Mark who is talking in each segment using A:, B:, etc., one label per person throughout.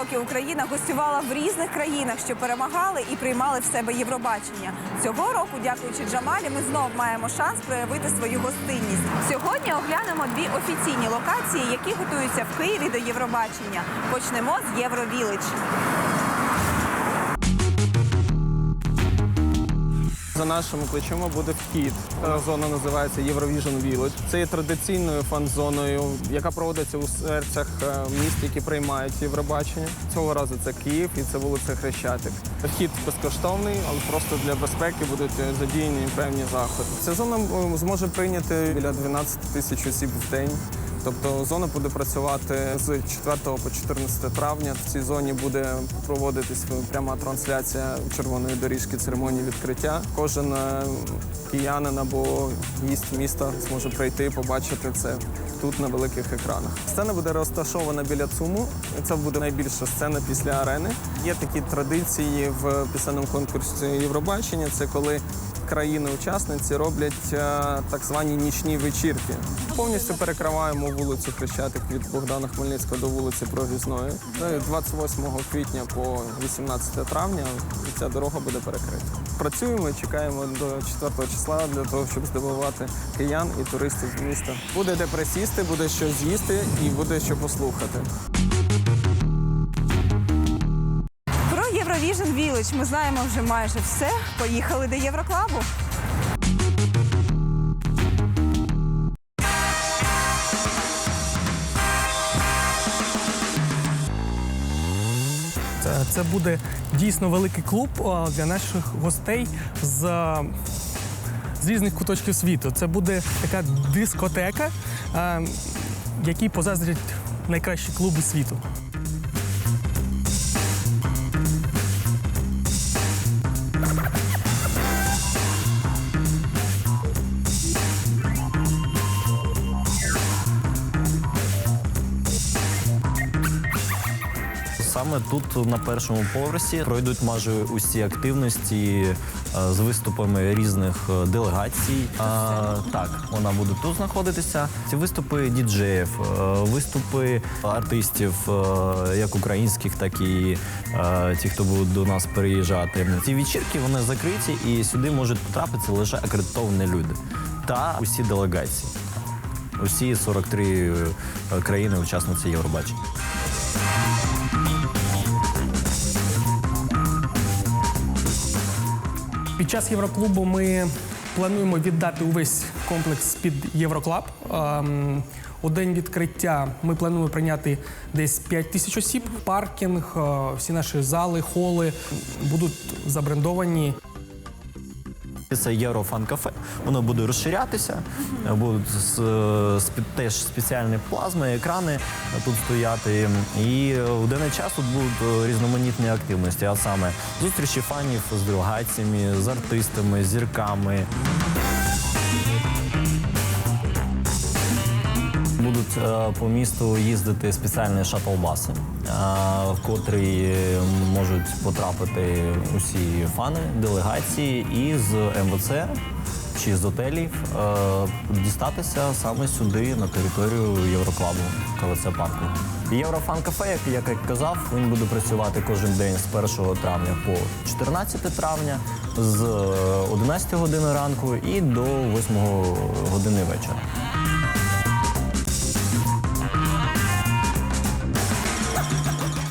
A: Років Україна гостювала в різних країнах, що перемагали і приймали в себе Євробачення. Цього року, дякуючи Джамалі, ми знов маємо шанс проявити свою гостинність. Сьогодні оглянемо дві офіційні локації, які готуються в Києві до Євробачення. Почнемо з Євровілич.
B: За нашими плечима буде вхід. Та Зона називається Eurovision Village. Це є традиційною фан-зоною, яка проводиться у серцях е, міст, які приймають Євробачення. Цього разу це Київ і це вулиця Хрещатик. Вхід безкоштовний, але просто для безпеки будуть е, задіяні певні заходи. Ця зона е, зможе прийняти біля 12 тисяч осіб в день. Тобто зона буде працювати з 4 по 14 травня. В цій зоні буде проводитись пряма трансляція червоної доріжки церемонії відкриття. Кожен е, киянин або гість міста зможе прийти, побачити це тут на великих екранах. Сцена буде розташована біля ЦУМу. Це буде найбільша сцена після арени. Є такі традиції в пісенному конкурсі Євробачення. Це коли країни-учасниці роблять е, так звані нічні вечірки. Повністю перекриваємо вулицю Хрещатик від Богдана Хмельницького до вулиці Прорізної. Ну, 28 квітня по 18 травня ця дорога буде перекрита. Працюємо і чекаємо до 4 числа для того, щоб здивувати киян і туристів з міста. Буде де присісти, буде що з'їсти і буде що послухати.
A: Євровіжн Village ми знаємо вже майже все. Поїхали до Євроклабу.
C: Це, буде дійсно великий клуб для наших гостей з, з різних куточків світу. Це буде така дискотека, а, якій позаздрять найкращі клуби світу.
D: Саме тут на першому поверсі пройдуть майже усі активності е, з виступами різних е, делегацій. А, так, вона буде тут знаходитися. Ці виступи діджеїв, е, виступи артистів, як українських, так і ті, хто будуть до нас приїжджати. Ці вечірки вони закриті і сюди можуть потрапити лише акредитовані люди та усі делегації. Усі 43 е, країни учасниці Євробачення.
C: Під час Євроклубу ми плануємо віддати увесь комплекс під Євроклаб. Ем, У день відкриття ми плануємо прийняти десь 5 тисяч осіб. Паркінг, е, всі наші зали, холи будуть забрендовані.
D: Це Єврофан кафе. Воно буде розширятися. Будуть з, з- теж спеціальні плазми, екрани тут стояти. І в даний час тут будуть е, різноманітні активності, а саме зустрічі фанів з делегаціями, з артистами, з зірками. Будуть е, по місту їздити спеціальні шатл-баси, е, в котрі можуть потрапити усі фани, делегації і з МВЦ чи з готелів е, дістатися саме сюди, на територію Євроклабу КВЦ парку. Єврофан кафе, як я казав, він буде працювати кожен день з 1 травня по 14 травня, з 11 години ранку і до 8 години вечора.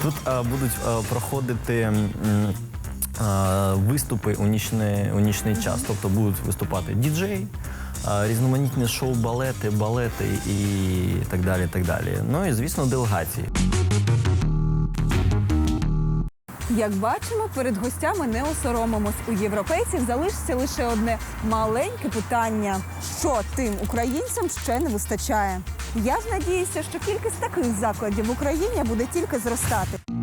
D: Тут е, будуть е, проходити м, е, виступи у нічний, у нічний час. Тобто будуть виступати діджеї, е, різноманітні шоу, балети, балети і так далі. так далі. Ну і звісно, делегації.
A: Як бачимо, перед гостями не осоромимось. У європейців залишиться лише одне маленьке питання: що тим українцям ще не вистачає? Я ж надіюся, що кількість таких закладів в Україні буде тільки зростати.